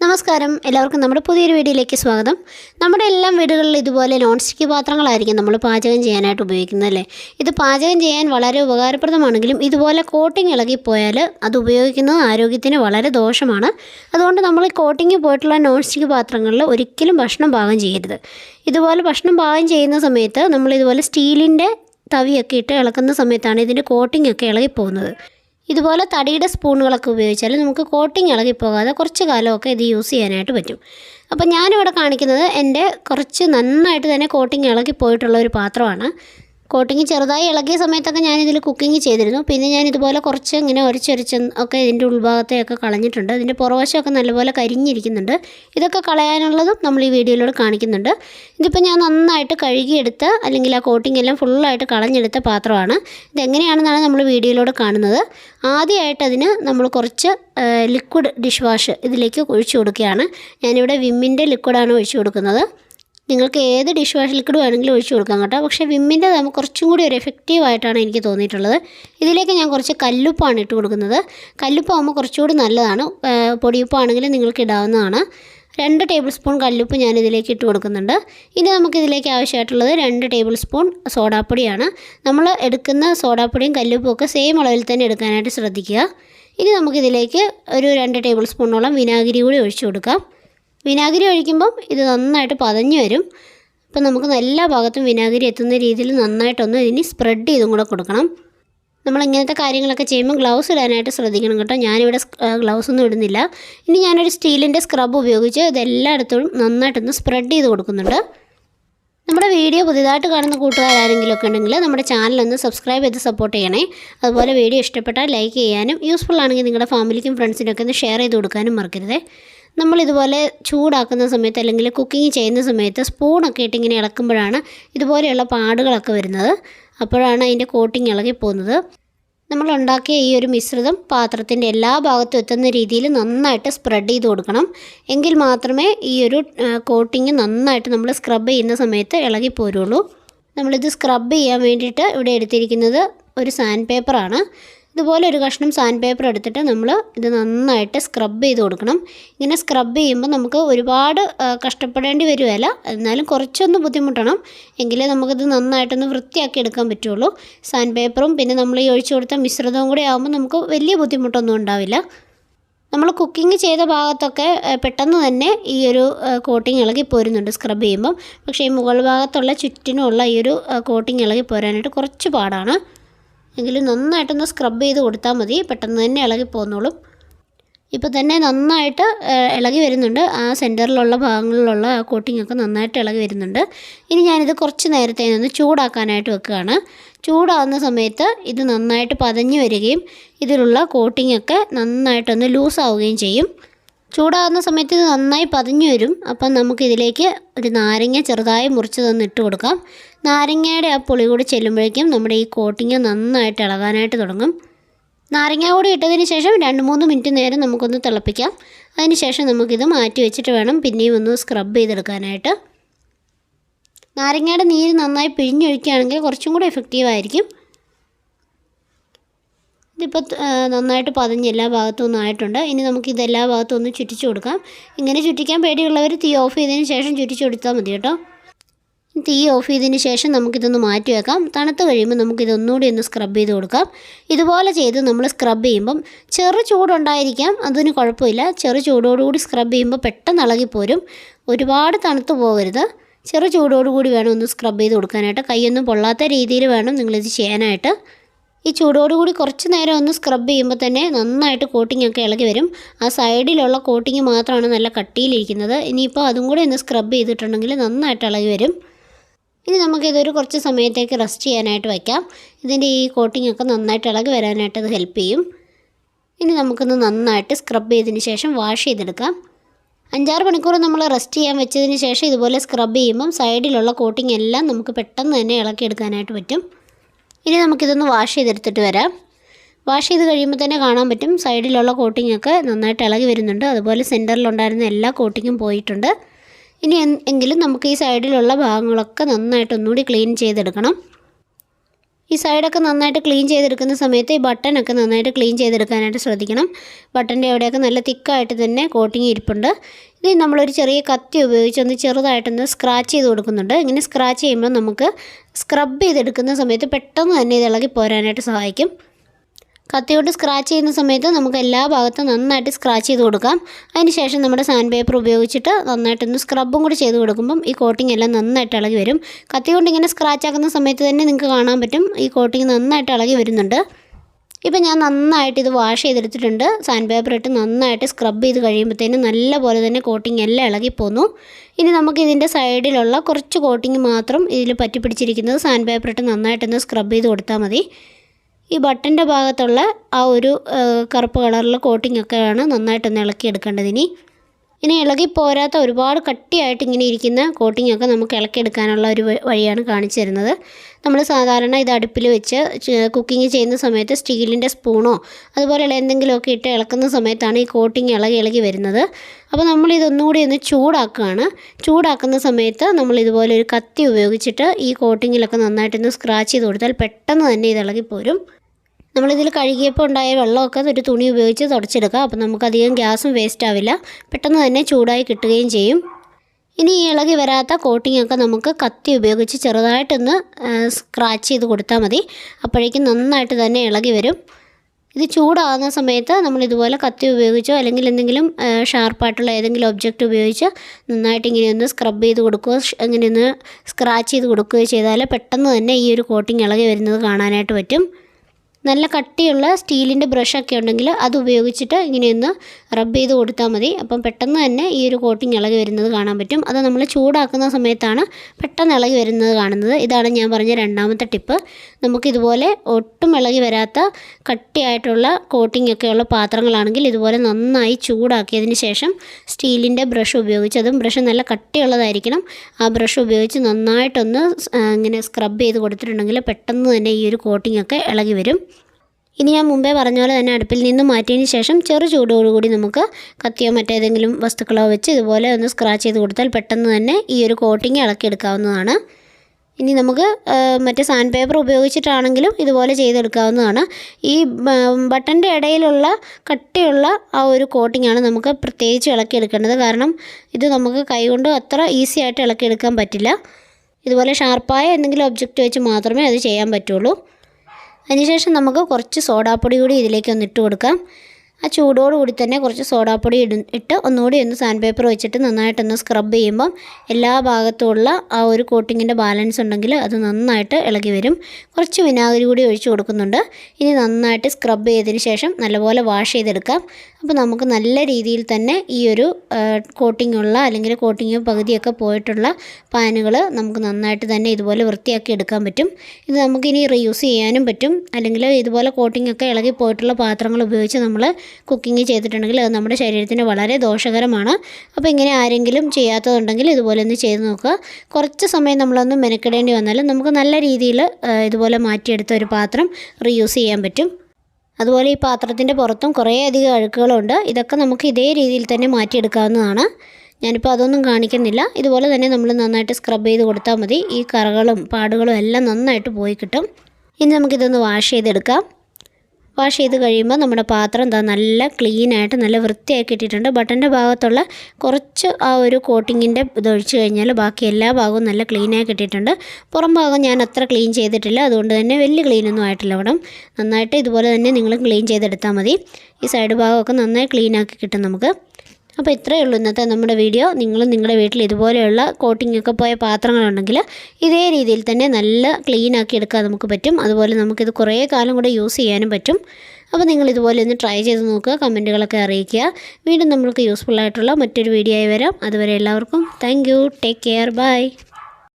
നമസ്കാരം. എല്ലാവർക്കും നമ്മുടെ പുതിയൊരു വീഡിയോയിലേക്ക് സ്വാഗതം. നമ്മുടെ എല്ലാം വീടുകളിലും ഇതുപോലെ നോൺ സ്റ്റിക്ക് പാത്രങ്ങളായിരിക്കും നമ്മൾ പാചകം ചെയ്യാനായിട്ട് ഉപയോഗിക്കുന്നത് അല്ലേ? ഇത് പാചകം ചെയ്യാൻ വളരെ ഉപകാരപ്രദമാണെങ്കിലും ഇതുപോലെ കോട്ടിങ് ഇളകിപ്പോയാൽ അത് ഉപയോഗിക്കുന്നത് ആരോഗ്യത്തിന് വളരെ ദോഷമാണ്. അതുകൊണ്ട് നമ്മൾ ഈ കോട്ടിങ് പോയിട്ടുള്ള നോൺ സ്റ്റിക്ക് പാത്രങ്ങളിൽ ഒരിക്കലും ഭക്ഷണം പാകം ചെയ്യരുത്. ഇതുപോലെ ഭക്ഷണം പാകം ചെയ്യുന്ന സമയത്ത് നമ്മൾ ഇതുപോലെ സ്റ്റീലിന്റെ തവിയൊക്കെ ഇട്ട് ഇളക്കുന്ന സമയത്താണ് ഇതിന്റെ കോട്ടിംഗ് ഒക്കെ ഇളകിപ്പോകുന്നത്. ഇതുപോലെ തടിയുടെ സ്പൂണുകളൊക്കെ ഉപയോഗിച്ചാൽ നമുക്ക് കോട്ടിങ് ഇളകിപ്പോകാതെ കുറച്ച് കാലമൊക്കെ ഇത് യൂസ് ചെയ്യാനായിട്ട് പറ്റും. അപ്പോൾ ഞാനിവിടെ കാണിക്കുന്നത് എന്റെ കുറച്ച് നന്നായിട്ട് തന്നെ കോട്ടിങ് ഇളകിപ്പോയിട്ടുള്ള ഒരു പാത്രമാണ്. കോട്ടിങ് ചെറുതായി ഇളകിയ സമയത്തൊക്കെ ഞാനിതിൽ കുക്കിംഗ് ചെയ്തിരുന്നു. പിന്നെ ഞാൻ ഇതുപോലെ കുറച്ച് ഇങ്ങനെ ഒരച്ചൊരച്ച് ഒക്കെ ഇതിന്റെ ഉൾഭാഗത്തെയൊക്കെ കളഞ്ഞിട്ടുണ്ട്. ഇതിന്റെ പുറവശമൊക്കെ നല്ലപോലെ കരിഞ്ഞിരിക്കുന്നുണ്ട്. ഇതൊക്കെ കളയാനുള്ളതും നമ്മൾ ഈ വീഡിയോയിലൂടെ കാണിക്കുന്നുണ്ട്. ഇതിപ്പോൾ ഞാൻ നന്നായിട്ട് കഴുകിയെടുത്ത് അല്ലെങ്കിൽ ആ കോട്ടിംഗ് എല്ലാം ഫുള്ളായിട്ട് കളഞ്ഞെടുത്ത പാത്രമാണ്. ഇതെങ്ങനെയാണെന്നാണ് നമ്മൾ വീഡിയോയിലൂടെ കാണുന്നത്. ആദ്യമായിട്ട് അതിന് നമ്മൾ കുറച്ച് ലിക്വിഡ് ഡിഷ് വാഷ് ഇതിലേക്ക് ഒഴിച്ചു കൊടുക്കുകയാണ്. ഞാനിവിടെ വിമ്മിന്റെ ലിക്വിഡാണ് ഒഴിച്ചു കൊടുക്കുന്നത്. നിങ്ങൾക്ക് ഏത് ഡിഷ് വാഷ് ലിക്വിഡ് വേണമെങ്കിലും ഒഴിച്ചു കൊടുക്കാം കേട്ടോ. പക്ഷേ വിമ്മിന്റെ നമുക്ക് കുറച്ചും കൂടി ഒരു എഫക്റ്റീവായിട്ടാണ് എനിക്ക് തോന്നിയിട്ടുള്ളത്. ഇതിലേക്ക് ഞാൻ കുറച്ച് കല്ലുപ്പാണ് ഇട്ട് കൊടുക്കുന്നത്. കല്ലുപ്പാകുമ്പോൾ കുറച്ചുകൂടി നല്ലതാണ്. പൊടിയുപ്പാണെങ്കിലും നിങ്ങൾക്ക് ഇടാവുന്നതാണ്. രണ്ട് ടേബിൾ സ്പൂൺ കല്ലുപ്പ് ഞാൻ ഇതിലേക്ക് ഇട്ട് കൊടുക്കുന്നുണ്ട്. ഇനി നമുക്കിതിലേക്ക് ആവശ്യമായിട്ടുള്ളത് രണ്ട് ടേബിൾ സ്പൂൺ സോഡാപ്പൊടിയാണ്. നമ്മൾ എടുക്കുന്ന സോഡാപ്പൊടിയും കല്ലുപ്പും ഒക്കെ സെയിം അളവിൽ തന്നെ എടുക്കാനായിട്ട് ശ്രദ്ധിക്കുക. ഇനി നമുക്കിതിലേക്ക് ഒരു രണ്ട് ടേബിൾ സ്പൂണോളം വിനാഗിരി കൂടി ഒഴിച്ചു കൊടുക്കാം. വിനാഗിരി ഒഴിക്കുമ്പം ഇത് നന്നായിട്ട് പതഞ്ഞു വരും. അപ്പം നമുക്ക് എല്ലാ ഭാഗത്തും വിനാഗിരി എത്തുന്ന രീതിയിൽ നന്നായിട്ടൊന്ന് ഇതിന് സ്പ്രെഡ് ചെയ്തും കൂടെ കൊടുക്കണം. നമ്മൾ ഇങ്ങനത്തെ കാര്യങ്ങളൊക്കെ ചെയ്യുമ്പോൾ ഗ്ലൗസ് ഇടാനായിട്ട് ശ്രദ്ധിക്കണം കേട്ടോ. ഞാനിവിടെ ഗ്ലൗസ് ഒന്നും ഇടുന്നില്ല. ഇനി ഞാനൊരു സ്റ്റീലിന്റെ സ്ക്രബ് ഉപയോഗിച്ച് ഇതെല്ലായിടത്തും നന്നായിട്ടൊന്ന് സ്പ്രെഡ് ചെയ്ത് കൊടുക്കുന്നുണ്ട്. നമ്മുടെ വീഡിയോ പുതിയതായിട്ട് കാണുന്ന കൂട്ടുകാരെങ്കിലും ഒക്കെ ഉണ്ടെങ്കിൽ നമ്മുടെ ചാനൽ ഒന്ന് സബ്സ്ക്രൈബ് ചെയ്ത് സപ്പോർട്ട് ചെയ്യണേ. അതുപോലെ വീഡിയോ ഇഷ്ടപ്പെട്ടാൽ ലൈക്ക് ചെയ്യാനും യൂസ്ഫുൾ ആണെങ്കിൽ നിങ്ങളുടെ ഫാമിലിക്കും ഫ്രണ്ട്സിനൊക്കെ ഒന്ന് ഷെയർ ചെയ്ത് കൊടുക്കാനും മറക്കരുതേ. നമ്മൾ ഇതുപോലെ ചൂടാക്കുന്ന സമയത്ത് അല്ലെങ്കിൽ കുക്കിംഗ് ചെയ്യുന്ന സമയത്ത് സ്പൂണൊക്കെ ഇട്ട് ഇങ്ങനെ ഇളക്കുമ്പോഴാണ് ഇതുപോലെയുള്ള പാടുകളൊക്കെ വരുന്നത്. അപ്പോഴാണ് അതിന്റെ കോട്ടിങ് ഇളകി പോകുന്നത് നമ്മൾ ഉണ്ടാക്കിയ ഈ ഒരു മിശ്രിതം പാത്രത്തിന്റെ എല്ലാ ഭാഗത്തും എത്തുന്ന രീതിയിൽ നന്നായിട്ട് സ്പ്രെഡ് ചെയ്ത് കൊടുക്കണം. എങ്കിൽ മാത്രമേ ഈ ഒരു കോട്ടിങ് നന്നായിട്ട് നമ്മൾ സ്ക്രബ് ചെയ്യുന്ന സമയത്ത് ഇളകി പോരുള്ളൂ നമ്മളിത് സ്ക്രബ് ചെയ്യാൻ വേണ്ടിയിട്ട് ഇവിടെ എടുത്തിരിക്കുന്നത് ഒരു സാൻഡ് പേപ്പറാണ്. ഇതുപോലെ ഒരു കഷ്ണം സാൻഡ് പേപ്പർ എടുത്തിട്ട് നമ്മൾ ഇത് നന്നായിട്ട് സ്ക്രബ് ചെയ്ത് കൊടുക്കണം. ഇങ്ങനെ സ്ക്രബ് ചെയ്യുമ്പോൾ നമുക്ക് ഒരുപാട് കഷ്ടപ്പെടേണ്ടി വരുമല്ല എന്നാലും കുറച്ചൊന്ന് ബുദ്ധിമുട്ടണം. എങ്കിലേ നമുക്കിത് നന്നായിട്ടൊന്ന് വൃത്തിയാക്കി എടുക്കാൻ പറ്റുള്ളൂ. സാൻഡ് പേപ്പറും പിന്നെ നമ്മൾ ഈ ഒഴിച്ചു കൊടുത്ത മിശ്രിതവും കൂടി ആകുമ്പോൾ നമുക്ക് വലിയ ബുദ്ധിമുട്ടൊന്നും ഉണ്ടാവില്ല. നമ്മൾ കുക്കിംഗ് ചെയ്ത ഭാഗത്തൊക്കെ പെട്ടെന്ന് തന്നെ ഈ ഒരു കോട്ടിങ് ഇളകി പോരുന്നുണ്ട് സ്ക്രബ് ചെയ്യുമ്പം. പക്ഷേ ഈ മുകൾ ഭാഗത്തുള്ള ചുറ്റിനുമുള്ള ഈ ഒരു കോട്ടിങ് ഇളകി പോരാനായിട്ട് കുറച്ച് പാടാണ്. എങ്കിലും നന്നായിട്ടൊന്ന് സ്ക്രബ് ചെയ്ത് കൊടുത്താൽ മതി. പെട്ടെന്ന് തന്നെ ഇളകി പോന്നോളും. ഇപ്പോൾ തന്നെ നന്നായിട്ട് ഇളകി വരുന്നുണ്ട്. ആ സെന്ററിലുള്ള ഭാഗങ്ങളിലുള്ള ആ കോട്ടിംഗ് ഒക്കെ നന്നായിട്ട് ഇളകി വരുന്നുണ്ട്. ഇനി ഞാനിത് കുറച്ച് നേരത്തെ നിന്ന് ചൂടാക്കാനായിട്ട് വെക്കുകയാണ്. ചൂടാകുന്ന സമയത്ത് ഇത് നന്നായിട്ട് പതഞ്ഞു വരികയും ഇതിലുള്ള കോട്ടിങ്ങൊക്കെ നന്നായിട്ടൊന്ന് ലൂസാവുകയും ചെയ്യും. ചൂടാകുന്ന സമയത്ത് ഇത് നന്നായി പതിഞ്ഞു വരും. അപ്പം നമുക്കിതിലേക്ക് ഒരു നാരങ്ങ ചെറുതായി മുറിച്ച് തന്ന് ഇട്ട് കൊടുക്കാം. നാരങ്ങയുടെ ആ പുളി കൂടി ചെല്ലുമ്പോഴേക്കും നമ്മുടെ ഈ കോട്ടിങ് നന്നായിട്ട് ഇളകാനായിട്ട് തുടങ്ങും. നാരങ്ങ കൂടി ഇട്ടതിന് ശേഷം രണ്ട് മൂന്ന് മിനിറ്റ് നേരം നമുക്കൊന്ന് തിളപ്പിക്കാം. അതിന് ശേഷം നമുക്കിത് മാറ്റി വെച്ചിട്ട് വേണം പിന്നെയും ഒന്ന് സ്ക്രബ് ചെയ്തെടുക്കാനായിട്ട്. നാരങ്ങയുടെ നീര് നന്നായി പിഴിഞ്ഞൊഴിക്കുകയാണെങ്കിൽ കുറച്ചും കൂടി എഫക്റ്റീവ് ആയിരിക്കും. ഇതിപ്പോൾ നന്നായിട്ട് പതഞ്ഞ് എല്ലാ ഭാഗത്തും ഒന്നായിട്ടുണ്ട് ഇനി നമുക്ക് ഇതെല്ലാ ഭാഗത്തും ഒന്ന് ചുറ്റിച്ച് കൊടുക്കാം. ഇങ്ങനെ ചുറ്റിക്കാൻ പേടിയുള്ളവർ തീ ഓഫ് ചെയ്തതിന് ശേഷം ചുറ്റിച്ച് കൊടുത്താൽ മതി കേട്ടോ. തീ ഓഫ് ചെയ്തതിന് ശേഷം നമുക്കിതൊന്ന് മാറ്റി വെക്കാം. തണുത്ത് കഴിയുമ്പോൾ നമുക്കിതൊന്നുകൂടി ഒന്ന് സ്ക്രബ് ചെയ്ത് കൊടുക്കാം. ഇതുപോലെ ചെയ്ത് നമ്മൾ സ്ക്രബ് ചെയ്യുമ്പം ചെറു ചൂടുണ്ടായിരിക്കാം. അതിന് കുഴപ്പമില്ല. ചെറു ചൂടോടുകൂടി സ്ക്രബ് ചെയ്യുമ്പോൾ പെട്ടെന്ന് ഇളകിപ്പോരും. ഒരുപാട് തണുത്ത് പോകരുത്. ചെറു ചൂടോടുകൂടി വേണം ഒന്ന് സ്ക്രബ് ചെയ്ത് കൊടുക്കാനായിട്ട്. കൈയൊന്നും പൊള്ളാത്ത രീതിയിൽ വേണം നിങ്ങളിത് ചെയ്യാനായിട്ട്. ഈ ചൂടോടുകൂടി കുറച്ച് നേരം ഒന്ന് സ്ക്രബ് ചെയ്യുമ്പോൾ തന്നെ നന്നായിട്ട് കോട്ടിംഗ് ഒക്കെ ഇളകി വരും. ആ സൈഡിലുള്ള കോട്ടിങ് മാത്രമാണ് നല്ല കട്ടിയിലിരിക്കുന്നത്. ഇനിയിപ്പോൾ അതും കൂടി ഒന്ന് സ്ക്രബ് ചെയ്തിട്ടുണ്ടെങ്കിൽ നന്നായിട്ട് ഇളകി വരും. ഇനി നമുക്കിതൊരു കുറച്ച് സമയത്തേക്ക് റെസ്റ്റ് ചെയ്യാനായിട്ട് വയ്ക്കാം ഇതിന്റെ ഈ കോട്ടിംഗ് ഒക്കെ നന്നായിട്ട് ഇളകി വരാനായിട്ട് അത് ഹെൽപ്പ് ചെയ്യും. ഇനി നമുക്കൊന്ന് നന്നായിട്ട് സ്ക്രബ് ചെയ്തതിന് ശേഷം വാഷ് ചെയ്തെടുക്കാം. അഞ്ചാറ് മണിക്കൂർ നമ്മൾ റെസ്റ്റ് ചെയ്യാൻ വെച്ചതിന് ശേഷം ഇതുപോലെ സ്ക്രബ് ചെയ്യുമ്പം സൈഡിലുള്ള കോട്ടിംഗ് എല്ലാം നമുക്ക് പെട്ടെന്ന് തന്നെ ഇളക്കിയെടുക്കാനായിട്ട് പറ്റും. ഇനി നമുക്കിതൊന്ന് വാഷ് ചെയ്തെടുത്തിട്ട് വരാം. വാഷ് ചെയ്ത് കഴിയുമ്പോൾ തന്നെ കാണാൻ പറ്റും. സൈഡിലുള്ള കോട്ടിങ്ങൊക്കെ നന്നായിട്ട് ഇളകി വരുന്നുണ്ട്. അതുപോലെ സെന്ററിലുണ്ടായിരുന്ന എല്ലാ കോട്ടിങ്ങും പോയിട്ടുണ്ട്. ഇനി എങ്കിലും നമുക്ക് ഈ സൈഡിലുള്ള ഭാഗങ്ങളൊക്കെ നന്നായിട്ട് ഒന്നുകൂടി ക്ലീൻ ചെയ്തെടുക്കണം. ഈ സൈഡൊക്കെ നന്നായിട്ട് ക്ലീൻ ചെയ്തെടുക്കുന്ന സമയത്ത് ഈ ബട്ടനൊക്കെ നന്നായിട്ട് ക്ലീൻ ചെയ്തെടുക്കാനായിട്ട് ശ്രദ്ധിക്കണം. ബട്ടന്റെ അവിടെയൊക്കെ നല്ല തിക്കായിട്ട് തന്നെ കോട്ടിങ് ഇരിപ്പുണ്ട്. ഇത് നമ്മളൊരു ചെറിയ കത്തി ഉപയോഗിച്ച് ഒന്ന് ചെറുതായിട്ടൊന്ന് സ്ക്രാച്ച് ചെയ്ത് കൊടുക്കുന്നുണ്ട്. ഇങ്ങനെ സ്ക്രാച്ച് ചെയ്യുമ്പോൾ നമുക്ക് സ്ക്രബ് ചെയ്തെടുക്കുന്ന സമയത്ത് പെട്ടെന്ന് തന്നെ ഇത് ഇളകി പോരാനായിട്ട് സഹായിക്കും. കത്തി കൊണ്ട് സ്ക്രാച്ച് ചെയ്യുന്ന സമയത്ത് നമുക്ക് എല്ലാ ഭാഗത്തും നന്നായിട്ട് സ്ക്രാച്ച് ചെയ്ത് കൊടുക്കാം. അതിനുശേഷം നമ്മുടെ സാൻഡ് പേപ്പർ ഉപയോഗിച്ചിട്ട് നന്നായിട്ടൊന്ന് സ്ക്രബും കൂടി ചെയ്ത് കൊടുക്കുമ്പം ഈ കോട്ടിംഗ് എല്ലാം നന്നായിട്ട് ഇളകി വരും. കത്തി കൊണ്ട് ഇങ്ങനെ സ്ക്രാച്ച് ആക്കുന്ന സമയത്ത് തന്നെ നിങ്ങൾക്ക് കാണാൻ പറ്റും. ഈ കോട്ടിംഗ് നന്നായിട്ട് ഇളകി വരുന്നുണ്ട്. ഇപ്പം ഞാൻ നന്നായിട്ട് ഇത് വാഷ് ചെയ്തെടുത്തിട്ടുണ്ട്. സാൻഡ് പേപ്പർ ഇട്ട് നന്നായിട്ട് സ്ക്രബ് ചെയ്ത് കഴിയുമ്പോഴത്തേനും നല്ല പോലെ തന്നെ കോട്ടിംഗ് എല്ലാം ഇളകി പോന്നു ഇനി നമുക്ക് ഇതിന്റെ സൈഡിലുള്ള കുറച്ച് കോട്ടിംഗ് മാത്രം ഇതിൽ പറ്റി പിടിച്ചിരിക്കുന്നത് സാൻഡ് പേപ്പർ ഇട്ട് നന്നായിട്ടൊന്ന് സ്ക്രബ് ചെയ്ത് കൊടുത്താൽ മതി. ഈ ബട്ടന്റെ ഭാഗത്തുള്ള ആ ഒരു കറുപ്പ് കളറിലെ കോട്ടിംഗ് ഒക്കെയാണ് നന്നായിട്ടൊന്ന് ഇളക്കി എടുക്കേണ്ടത് ഇനി ഇളകി പോരാത്ത ഒരുപാട് കട്ടിയായിട്ട് ഇങ്ങനെ ഇരിക്കുന്ന കോട്ടിങ്ങൊക്കെ നമുക്ക് ഇളക്കിയെടുക്കാനുള്ള ഒരു വഴിയാണ് കാണിച്ചു തരുന്നത്. നമ്മൾ സാധാരണ ഇത് അടുപ്പിൽ വെച്ച് കുക്കിംഗ് ചെയ്യുന്ന സമയത്ത് സ്റ്റീലിന്റെ സ്പൂണോ അതുപോലെയുള്ള എന്തെങ്കിലുമൊക്കെ ഇട്ട് ഇളക്കുന്ന സമയത്താണ് ഈ കോട്ടിങ് ഇളകി ഇളകി വരുന്നത്. അപ്പോൾ നമ്മൾ ഇതൊന്നുകൂടി ഒന്ന് ചൂടാക്കുകയാണ്. ചൂടാക്കുന്ന സമയത്ത് നമ്മൾ ഇതുപോലെ ഒരു കത്തി ഉപയോഗിച്ചിട്ട് ഈ കോട്ടിങ്ങിലൊക്കെ നന്നായിട്ടൊന്ന് സ്ക്രാച്ച് ചെയ്ത് കൊടുത്താൽ പെട്ടെന്ന് തന്നെ ഇത് ഇളകിപ്പോരും പോരും. നമ്മളിതിൽ കഴുകിയപ്പോൾ ഉണ്ടായ വെള്ളമൊക്കെ ഒരു തുണി ഉപയോഗിച്ച് തുടച്ചെടുക്കുക അപ്പോൾ നമുക്കധികം ഗ്യാസും വേസ്റ്റ് ആവില്ല. പെട്ടെന്ന് തന്നെ ചൂടായി കിട്ടുകയും ചെയ്യും. ഇനി ഈ ഇളകി വരാത്ത കോട്ടിംഗ് ഒക്കെ നമുക്ക് കത്തി ഉപയോഗിച്ച് ചെറുതായിട്ടൊന്ന് സ്ക്രാച്ച് ചെയ്ത് കൊടുത്താൽ മതി. അപ്പോഴേക്കും നന്നായിട്ട് തന്നെ ഇളകി വരും. ഇത് ചൂടാകുന്ന സമയത്ത് നമ്മൾ ഇതുപോലെ കത്തി ഉപയോഗിച്ചോ അല്ലെങ്കിൽ എന്തെങ്കിലും ഷാർപ്പായിട്ടുള്ള ഏതെങ്കിലും ഒബ്ജക്റ്റ് ഉപയോഗിച്ച് നന്നായിട്ട് ഇങ്ങനെ ഒന്ന് സ്ക്രബ് ചെയ്ത് കൊടുക്കുകയോ ഇങ്ങനെയൊന്ന് ഇങ്ങനെ സ്ക്രാച്ച് ചെയ്ത് കൊടുക്കുകയോ ചെയ്താൽ പെട്ടെന്ന് തന്നെ ഈ ഒരു കോട്ടിംഗ് ഇളകി വരുന്നത് കാണാനായിട്ട് പറ്റും. നല്ല കട്ടിയുള്ള സ്റ്റീലിന്റെ ബ്രഷൊക്കെ ഉണ്ടെങ്കിൽ അത് ഉപയോഗിച്ചിട്ട് ഇങ്ങനെയൊന്ന് റബ്ബ് ചെയ്ത് കൊടുത്താൽ മതി. അപ്പം പെട്ടെന്ന് തന്നെ ഈ ഒരു കോട്ടിങ് ഇളകി വരുന്നത് കാണാൻ പറ്റും. അത് നമ്മൾ ചൂടാക്കുന്ന സമയത്താണ് പെട്ടെന്ന് ഇളകി വരുന്നത് കാണുന്നത്. ഇതാണ് ഞാൻ പറഞ്ഞ രണ്ടാമത്തെ ടിപ്പ്. നമുക്കിതുപോലെ ഒട്ടും ഇളകി വരാത്ത കട്ടിയായിട്ടുള്ള കോട്ടിംഗ് ഒക്കെയുള്ള പാത്രങ്ങളാണെങ്കിൽ ഇതുപോലെ നന്നായി ചൂടാക്കിയതിന് ശേഷം സ്റ്റീലിന്റെ ബ്രഷ് ഉപയോഗിച്ച് അതും ബ്രഷ് നല്ല കട്ടിയുള്ളതായിരിക്കണം. ആ ബ്രഷ് ഉപയോഗിച്ച് നന്നായിട്ടൊന്ന് ഇങ്ങനെ സ്ക്രബ് ചെയ്ത് കൊടുത്തിട്ടുണ്ടെങ്കിൽ പെട്ടെന്ന് തന്നെ ഈ ഒരു കോട്ടിംഗ് ഒക്കെ ഇളകി വരും. ഇനി ഞാൻ മുമ്പേ പറഞ്ഞ പോലെ തന്നെ അടുപ്പിൽ നിന്ന് മാറ്റിയതിന് ശേഷം ചെറു ചൂടോടുകൂടി നമുക്ക് കത്തിയോ മറ്റേതെങ്കിലും വസ്തുക്കളോ വെച്ച് ഇതുപോലെ ഒന്ന് സ്ക്രാച്ച് ചെയ്ത് കൊടുത്താൽ പെട്ടെന്ന് തന്നെ ഈ ഒരു കോട്ടിങ് ഇളക്കിയെടുക്കാവുന്നതാണ് ഇനി നമുക്ക് മറ്റേ സാൻഡ് പേപ്പർ ഉപയോഗിച്ചിട്ടാണെങ്കിലും ഇതുപോലെ ചെയ്തെടുക്കാവുന്നതാണ്. ഈ ബട്ടന്റെ ഇടയിലുള്ള കട്ടിയുള്ള ആ ഒരു കോട്ടിങ്ങാണ് നമുക്ക് പ്രത്യേകിച്ച് ഇളക്കിയെടുക്കേണ്ടത് കാരണം ഇത് നമുക്ക് കൈകൊണ്ട് അത്ര ഈസി ആയിട്ട് ഇളക്കിയെടുക്കാൻ പറ്റില്ല. ഇതുപോലെ ഷാർപ്പായ എന്തെങ്കിലും ഒബ്ജക്റ്റ് വെച്ച് മാത്രമേ അത് ചെയ്യാൻ പറ്റുള്ളൂ. അതിനുശേഷം നമുക്ക് കുറച്ച് സോഡാപ്പൊടി കൂടി ഇതിലേക്ക് ഒന്ന് ഇട്ട് കൊടുക്കാം. ആ ചൂടോട് കൂടി തന്നെ കുറച്ച് സോഡാപ്പൊടി ഇട ഇട്ട് ഒന്നുകൂടി ഒന്ന് സാൻഡ് പേപ്പർ വെച്ചിട്ട് നന്നായിട്ടൊന്ന് സ്ക്രബ് ചെയ്യുമ്പം എല്ലാ ഭാഗത്തുമുള്ള ആ ഒരു കോട്ടിങ്ങിന്റെ ബാലൻസ് ഉണ്ടെങ്കിൽ അത് നന്നായിട്ട് ഇളകി വരും. കുറച്ച് വിനാഗിരി കൂടി ഒഴിച്ചു കൊടുക്കുന്നുണ്ട്. ഇനി നന്നായിട്ട് സ്ക്രബ് ചെയ്തതിന് ശേഷം നല്ലപോലെ വാഷ് ചെയ്തെടുക്കാം. അപ്പോൾ നമുക്ക് നല്ല രീതിയിൽ തന്നെ ഈ ഒരു കോട്ടിംഗ് ഉള്ള അല്ലെങ്കിൽ കോട്ടിങ് പകുതിയൊക്കെ പോയിട്ടുള്ള പാനുകൾ നമുക്ക് നന്നായിട്ട് തന്നെ ഇതുപോലെ വൃത്തിയാക്കി എടുക്കാൻ പറ്റും. ഇത് നമുക്കിനി റീയൂസ് ചെയ്യാനും പറ്റും. അല്ലെങ്കിൽ ഇതുപോലെ കോട്ടിംഗ് ഒക്കെ ഇളകി പോയിട്ടുള്ള പാത്രങ്ങൾ ഉപയോഗിച്ച് നമ്മൾ കുക്കിംഗ് ചെയ്തിട്ടുണ്ടെങ്കിൽ അത് നമ്മുടെ ശരീരത്തിന് വളരെ ദോഷകരമാണ്. അപ്പോൾ ഇങ്ങനെ ആരെങ്കിലും ചെയ്യാത്തതുണ്ടെങ്കിൽ ഇതുപോലെ ഒന്ന് ചെയ്ത് നോക്കുക. കുറച്ച് സമയം നമ്മളൊന്ന് മെനക്കെടേണ്ടി വന്നാലും നമുക്ക് നല്ല രീതിയിൽ ഇതുപോലെ മാറ്റിയെടുത്ത ഒരു പാത്രം റീയൂസ് ചെയ്യാൻ പറ്റും. അതുപോലെ ഈ പാത്രത്തിന്റെ പുറത്തും കുറേയധികം അഴുക്കുകളുണ്ട്. ഇതൊക്കെ നമുക്ക് ഇതേ രീതിയിൽ തന്നെ മാറ്റിയെടുക്കാവുന്നതാണ്. ഞാനിപ്പോൾ അതൊന്നും കാണിക്കുന്നില്ല. ഇതുപോലെ തന്നെ നമ്മൾ നന്നായിട്ട് സ്ക്രബ് ചെയ്ത് കൊടുത്താൽ മതി. ഈ കറകളും പാടുകളും എല്ലാം നന്നായിട്ട് പോയി കിട്ടും. ഇനി നമുക്കിതൊന്ന് വാഷ് ചെയ്തെടുക്കാം. വാഷ് ചെയ്ത് കഴിയുമ്പോൾ നമ്മുടെ പാത്രം എന്താ നല്ല ക്ലീനായിട്ട് നല്ല വൃത്തിയാക്കി ഇട്ടിട്ടുണ്ട് ബട്ടന്റെ ഭാഗത്തുള്ള കുറച്ച് ആ ഒരു കോട്ടിങ്ങിന്റെ ഇതൊഴിച്ച് കഴിഞ്ഞാൽ ബാക്കി എല്ലാ ഭാഗവും നല്ല ക്ലീനായി കിട്ടിയിട്ടുണ്ട്. പുറം ഭാഗം ഞാൻ അത്ര ക്ലീൻ ചെയ്തിട്ടില്ല. അതുകൊണ്ട് തന്നെ വലിയ ക്ലീനൊന്നും ആയിട്ടില്ല ഇവിടം നന്നായിട്ട് ഇതുപോലെ തന്നെ നിങ്ങൾ ക്ലീൻ ചെയ്തെടുത്താൽ മതി. ഈ സൈഡ് ഭാഗമൊക്കെ നന്നായി ക്ലീനാക്കി കിട്ടും നമുക്ക്. അപ്പോൾ ഇത്രയേ ഉള്ളൂ ഇന്നത്തെ നമ്മുടെ വീഡിയോ. നിങ്ങളും നിങ്ങളുടെ വീട്ടിൽ ഇതുപോലെയുള്ള കോട്ടിംഗ് ഒക്കെ പോയ പാത്രങ്ങളുണ്ടെങ്കിൽ ഇതേ രീതിയിൽ തന്നെ നല്ല ക്ലീൻ ആക്കി എടുക്കാൻ നമുക്ക് പറ്റും. അതുപോലെ നമുക്കിത് കുറേ കാലം കൂടെ യൂസ് ചെയ്യാനും പറ്റും. അപ്പോൾ നിങ്ങൾ ഇതുപോലെ ഒന്ന് ട്രൈ ചെയ്ത് നോക്കുക കമന്റുകളൊക്കെ അറിയിക്കുക. വീണ്ടും നമ്മൾക്ക് യൂസ്ഫുൾ ആയിട്ടുള്ള മറ്റൊരു വീഡിയോ ആയി വരാം. അതുവരെ എല്ലാവർക്കും താങ്ക് ടേക്ക് കെയർ ബൈ